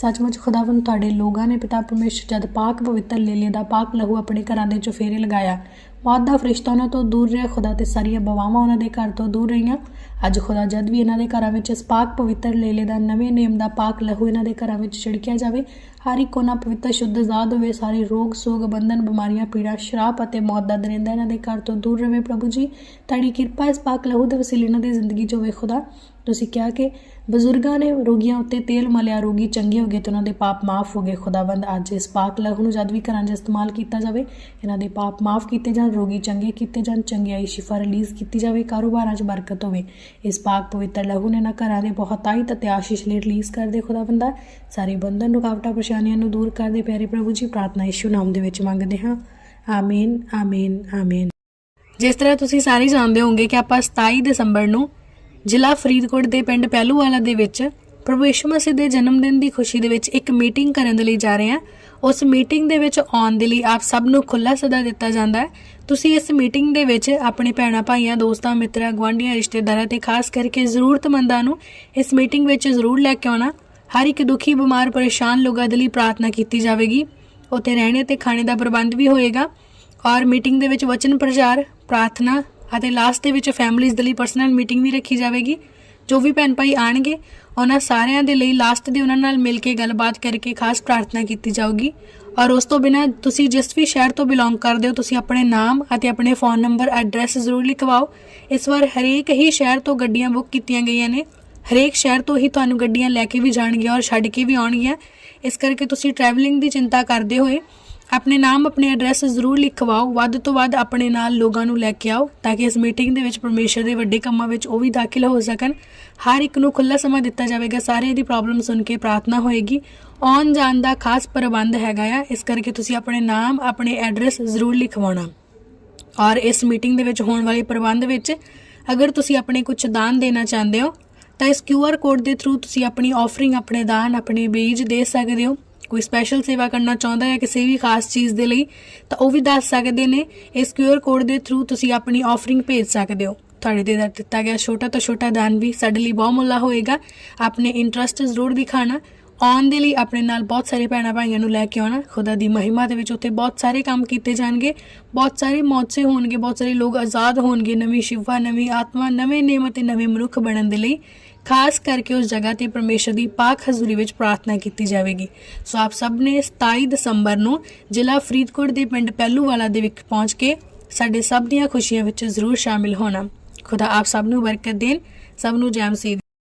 ਸੱਚਮੁੱਚ ਖੁਦਾਵੰਦ ਤੁਹਾਡੇ ਲੋਕਾਂ ਨੇ ਪਿਤਾ ਪਰਮੇਸ਼ਰ ਜਦ ਪਾਕ ਪਵਿੱਤਰ ਲੇਲੇ ਦਾ ਪਾਕ ਲਹੂ ਆਪਣੇ ਘਰਾਂ ਦੇ ਚੁਫੇਰੇ ਲਗਾਇਆ ਮੌਤ ਦਾ ਫਰਿਸ਼ਤਾ ਉਹਨਾਂ ਤੋਂ ਦੂਰ ਰਿਹਾ, ਖੁਦਾ ਤੇ ਸਾਰੀਆਂ ਬਵਾਵਾਂ ਉਹਨਾਂ ਦੇ ਘਰ ਤੋਂ ਦੂਰ ਰਹੀਆਂ। ਅੱਜ ਖੁਦਾ ਜਦ ਵੀ ਇਹਨਾਂ ਦੇ ਘਰਾਂ ਵਿੱਚ ਇਸ ਪਾਕ ਪਵਿੱਤਰ ਲੇਲੇ ਦਾ ਨਵੇਂ ਨਿਯਮ ਦਾ ਪਾਕ ਲਹੂ ਇਹਨਾਂ ਦੇ ਘਰਾਂ ਵਿੱਚ ਛਿੜਕਿਆ ਜਾਵੇ, ਹਰ ਇੱਕ ਕੋਨਾ ਪਵਿੱਤਰ ਸ਼ੁੱਧ ਆਜ਼ਾਦ ਹੋਵੇ, ਸਾਰੇ ਰੋਗ, ਸੋਗ, ਬੰਧਨ, ਬਿਮਾਰੀਆਂ, ਪੀੜਾ ਸ਼ਰਾਪ ਅਤੇ ਮੌਤ ਦਾ ਦਰਿੰਦਾ ਇਹਨਾਂ ਦੇ ਘਰ ਤੋਂ ਦੂਰ ਰਹੇ ਪ੍ਰਭੂ ਜੀ। ਤੁਹਾਡੀ ਕਿਰਪਾ ਇਸ ਪਾਕ ਲਹੂ ਦੇ ਵਸੀਲੇ ਇਹਨਾਂ ਦੀ ਜ਼ਿੰਦਗੀ 'ਚ ਹੋਵੇ ਖੁਦਾ। ਤੁਸੀਂ ਕਿਹਾ ਕਿ ਬਜ਼ੁਰਗਾਂ ਨੇ ਰੋਗੀਆਂ ਉੱਤੇ ਤੇਲ ਮਲਿਆ, ਰੋਗੀ ਚੰਗੇ ਹੋ ਗਏ ਤੇ ਉਹਨਾਂ ਦੇ ਪਾਪ ਮਾਫ ਹੋ ਗਏ। ਖੁਦਾਵੰਦ ਅੱਜ ਇਸ ਪਾਕ ਲਹੂ ਨੂੰ ਜਦ ਵੀ ਘਰਾਂ 'ਚ ਇਸਤੇਮਾਲ ਕੀਤਾ ਜਾਵੇ, ਇਹਨਾਂ ਦੇ ਪਾਪ ਮਾਫ ਕੀਤੇ ਜਾਣ। ਰੋਗੀ ਚੰਗੇ ਕੀਤੇ ਜਾਣ ਚੰਗਿਆਈ ਸ਼ਿਫਾ ਰਿਲੀਜ਼ ਕੀਤੀ ਜਾਵੇ, ਕਾਰੋਬਾਰਾਂ 'ਚ ਬਰਕਤ ਹੋਵੇ। ਇਸ ਪਾਕ ਪਵਿੱਤਰ ਲਹੂ ਨੇ ਨਾ ਘਰਾਂ ਦੇ ਬਹੁਤ ਆਇਤ ਆਸ਼ੀਸ਼ ਲਈ ਰਿਲੀਜ਼ ਕਰਦੇ ਖੁਦਾਵੰਦਾ ਸਾਰੇ ਬੰਧਨ, ਰੁਕਾਵਟਾਂ, ਪਰੇਸ਼ਾਨੀਆਂ ਨੂੰ ਦੂਰ ਕਰਦੇ ਪਿਆਰੇ ਪ੍ਰਭੂ ਜੀ, ਪ੍ਰਾਰਥਨਾ ਯਿਸੂ ਨਾਮ ਦੇ ਵਿੱਚ ਮੰਗਦੇ ਹਾਂ। ਆਮੀਨ ਆਮੀਨ ਆਮੀਨ। ਜਿਸ ਤਰ੍ਹਾਂ ਤੁਸੀਂ ਸਾਰੇ ਜਾਣਦੇ ਹੋਵੋਗੇ ਕਿ ਆਪਾਂ 27 ਦਸੰਬਰ ਨੂੰ ਜ਼ਿਲ੍ਹਾ ਫਰੀਦਕੋਟ ਦੇ ਪਿੰਡ ਪਹਿਲੂਵਾਲਾ ਦੇ ਵਿੱਚ ਪ੍ਰਭੂ ਯਿਸੂ ਮਸੀਹ ਦੇ ਜਨਮ ਦਿਨ ਦੀ ਖੁਸ਼ੀ ਦੇ ਵਿੱਚ ਇੱਕ ਮੀਟਿੰਗ ਕਰਨ ਦੇ ਲਈ ਜਾ ਰਹੇ ਹਾਂ। ਉਸ ਮੀਟਿੰਗ ਦੇ ਵਿੱਚ ਆਉਣ ਦੇ ਲਈ ਆਪ ਸਭ ਨੂੰ ਖੁੱਲਾ ਸੱਦਾ ਦਿੱਤਾ ਜਾਂਦਾ ਹੈ। ਤੁਸੀਂ ਇਸ ਮੀਟਿੰਗ ਦੇ ਵਿੱਚ ਆਪਣੇ ਭੈਣਾਂ, ਭਾਈਆਂ, ਦੋਸਤਾਂ, ਮਿੱਤਰਾਂ, ਗੁਆਂਢੀਆਂ, ਰਿਸ਼ਤੇਦਾਰਾਂ ਤੇ ਖਾਸ ਕਰਕੇ ਜ਼ਰੂਰਤਮੰਦਾਂ ਨੂੰ ਇਸ ਮੀਟਿੰਗ ਵਿੱਚ ਜ਼ਰੂਰ ਲੈ ਕੇ ਆਉਣਾ। ਹਰ ਇੱਕ ਦੁਖੀ, ਬਿਮਾਰ, ਪਰੇਸ਼ਾਨ ਲੋਕਾਂ ਦੇ ਲਈ ਪ੍ਰਾਰਥਨਾ ਕੀਤੀ ਜਾਵੇਗੀ। ਉੱਥੇ ਰਹਿਣੇ ਤੇ ਖਾਣੇ ਦਾ ਪ੍ਰਬੰਧ ਵੀ ਹੋਏਗਾ। ਔਰ ਮੀਟਿੰਗ ਦੇ ਵਿੱਚ ਵਚਨ ਪ੍ਰਚਾਰ, ਪ੍ਰਾਰਥਨਾ ਅਤੇ ਲਾਸਟ ਦੇ ਵਿੱਚ ਫੈਮਿਲੀਜ਼ ਦੇ ਲਈ ਪਰਸਨਲ ਮੀਟਿੰਗ ਵੀ ਰੱਖੀ ਜਾਵੇਗੀ। ਜੋ ਵੀ ਭੈਣ ਭਾਈ ਆਣਗੇ, ਉਹਨਾਂ ਸਾਰਿਆਂ ਦੇ ਲਈ ਲਾਸਟ ਦੇ ਉਹਨਾਂ ਨਾਲ ਮਿਲ ਕੇ ਗੱਲਬਾਤ ਕਰਕੇ ਖਾਸ ਪ੍ਰਾਰਥਨਾ ਕੀਤੀ ਜਾਊਗੀ। ਔਰ ਉਸ ਤੋਂ ਬਿਨਾ ਤੁਸੀਂ ਜਿਸ ਵੀ ਸ਼ਹਿਰ ਤੋਂ ਬਿਲੋਂਗ ਕਰਦੇ ਹੋ, ਤੁਸੀਂ ਆਪਣੇ ਨਾਮ ਅਤੇ ਆਪਣੇ ਫੋਨ ਨੰਬਰ ਐਡਰੈਸ ਜ਼ਰੂਰ ਲਿਖਵਾਓ। ਇਸ ਵਾਰ ਹਰੇਕ ਹੀ ਸ਼ਹਿਰ ਤੋਂ ਗੱਡੀਆਂ ਬੁੱਕ ਕੀਤੀਆਂ ਗਈਆਂ ਨੇ। ਹਰੇਕ ਸ਼ਹਿਰ ਤੋਂ ਹੀ ਤੁਹਾਨੂੰ ਗੱਡੀਆਂ ਲੈ ਕੇ ਵੀ ਜਾਣਗੀਆਂ ਔਰ ਛੱਡ ਕੇ ਵੀ ਆਉਣਗੀਆਂ। ਇਸ ਕਰਕੇ ਤੁਸੀਂ ਟਰੈਵਲਿੰਗ ਦੀ ਚਿੰਤਾ ਕਰਦੇ ਹੋਏ ਆਪਣੇ ਨਾਮ, ਆਪਣੇ ਐਡਰੈਸ ਜ਼ਰੂਰ ਲਿਖਵਾਓ। ਵੱਧ ਤੋਂ ਵੱਧ ਆਪਣੇ ਨਾਲ ਲੋਕਾਂ ਨੂੰ ਲੈ ਕੇ ਆਓ ਤਾਂ ਕਿ ਇਸ ਮੀਟਿੰਗ ਦੇ ਵਿੱਚ ਪਰਮੇਸ਼ਰ ਦੇ ਵੱਡੇ ਕੰਮਾਂ ਵਿੱਚ ਉਹ ਵੀ ਦਾਖਲ ਹੋ ਸਕਣ। ਹਰ ਇੱਕ ਨੂੰ ਖੁੱਲਾ ਸਮਾਂ ਦਿੱਤਾ ਜਾਵੇਗਾ। ਸਾਰਿਆਂ ਦੀ ਪ੍ਰੋਬਲਮ ਸੁਣ ਕੇ ਪ੍ਰਾਰਥਨਾ ਹੋਏਗੀ। ਆਉਣ ਜਾਣ ਦਾ ਖਾਸ ਪ੍ਰਬੰਧ ਹੈਗਾ ਆ। ਇਸ ਕਰਕੇ ਤੁਸੀਂ ਆਪਣੇ ਨਾਮ, ਆਪਣੇ ਐਡਰੈਸ ਜ਼ਰੂਰ ਲਿਖਵਾਉਣਾ। ਔਰ ਇਸ ਮੀਟਿੰਗ ਦੇ ਵਿੱਚ ਹੋਣ ਵਾਲੇ ਪ੍ਰਬੰਧ ਵਿੱਚ ਅਗਰ ਤੁਸੀਂ ਆਪਣੇ ਕੁਝ ਦਾਨ ਦੇਣਾ ਚਾਹੁੰਦੇ ਹੋ, ਤਾਂ ਇਸ QR ਕੋਡ ਦੇ ਥਰੂ ਤੁਸੀਂ ਆਪਣੀ ਆਫਰਿੰਗ ਆਪਣੇ ਦਾਨ, ਆਪਣੇ ਬੀਜ ਦੇ ਸਕਦੇ ਹੋ। ਕੋਈ ਸਪੈਸ਼ਲ ਸੇਵਾ ਕਰਨਾ ਚਾਹੁੰਦਾ ਹੈ ਕਿਸੇ ਵੀ ਖਾਸ ਚੀਜ਼ ਦੇ ਲਈ, ਤਾਂ ਉਹ ਵੀ ਦੱਸ ਸਕਦੇ ਨੇ। ਇਸ QR ਕੋਡ ਦੇ ਥਰੂ ਤੁਸੀਂ ਆਪਣੀ ਆਫਰਿੰਗ ਭੇਜ ਸਕਦੇ ਹੋ। ਤੁਹਾਡੇ ਦੇ ਦਿੱਤਾ ਗਿਆ ਛੋਟਾ ਤੋਂ ਛੋਟਾ ਦਾਨ ਵੀ ਸਾਡੇ ਲਈ ਬਹੁਤ ਮੁੱਲਾ ਹੋਏਗਾ। ਆਪਣੇ ਇੰਟਰਸਟ ਜ਼ਰੂਰ ਦਿਖਾਣਾ ਆਉਣ ਦੇ ਲਈ ਆਪਣੇ ਨਾਲ ਬਹੁਤ ਸਾਰੇ ਭੈਣਾਂ ਭਾਈਆਂ ਨੂੰ ਲੈ ਕੇ ਆਉਣਾ। ਖੁਦਾ ਦੀ ਮਹਿਮਾ ਦੇ ਵਿੱਚ ਉੱਥੇ ਬਹੁਤ ਸਾਰੇ ਕੰਮ ਕੀਤੇ ਜਾਣਗੇ। ਬਹੁਤ ਸਾਰੇ ਮੌਜੇ ਹੋਣਗੇ, ਬਹੁਤ ਸਾਰੇ ਲੋਕ ਆਜ਼ਾਦ ਹੋਣਗੇ। ਨਵੀਂ ਸ਼ਿਵਾ, ਨਵੀਂ ਆਤਮਾ, ਨਵੇਂ ਨਿਯਮ ਅਤੇ ਨਵੇਂ ਮਨੁੱਖ ਬਣਨ ਦੇ ਲਈ। ਖਾਸ ਕਰਕੇ ਉਸ ਜਗ੍ਹਾ ਤੇ ਪਰਮੇਸ਼ਰ ਦੀ ਪਾਕ ਹਜ਼ੂਰੀ ਵਿੱਚ ਪ੍ਰਾਰਥਨਾ ਕੀਤੀ ਜਾਵੇਗੀ। ਸੋ ਆਪ ਸਭ ਨੇ 27 ਦਸੰਬਰ ਨੂੰ ਜ਼ਿਲ੍ਹਾ ਫਰੀਦਕੋਟ ਦੇ ਪਿੰਡ ਪਹਿਲੂਵਾਲਾ ਦੇ ਵਿੱਚ ਪਹੁੰਚ ਕੇ ਸਾਡੇ ਸਭ ਦੀਆਂ ਖੁਸ਼ੀਆਂ ਵਿੱਚ ਜ਼ਰੂਰ ਸ਼ਾਮਿਲ ਹੋਣਾ। ਖੁਦਾ ਆਪ ਸਭ ਨੂੰ ਬਰਕਤ ਦੇਣ। ਸਭ ਨੂੰ ਜੈ ਮਸੀਹ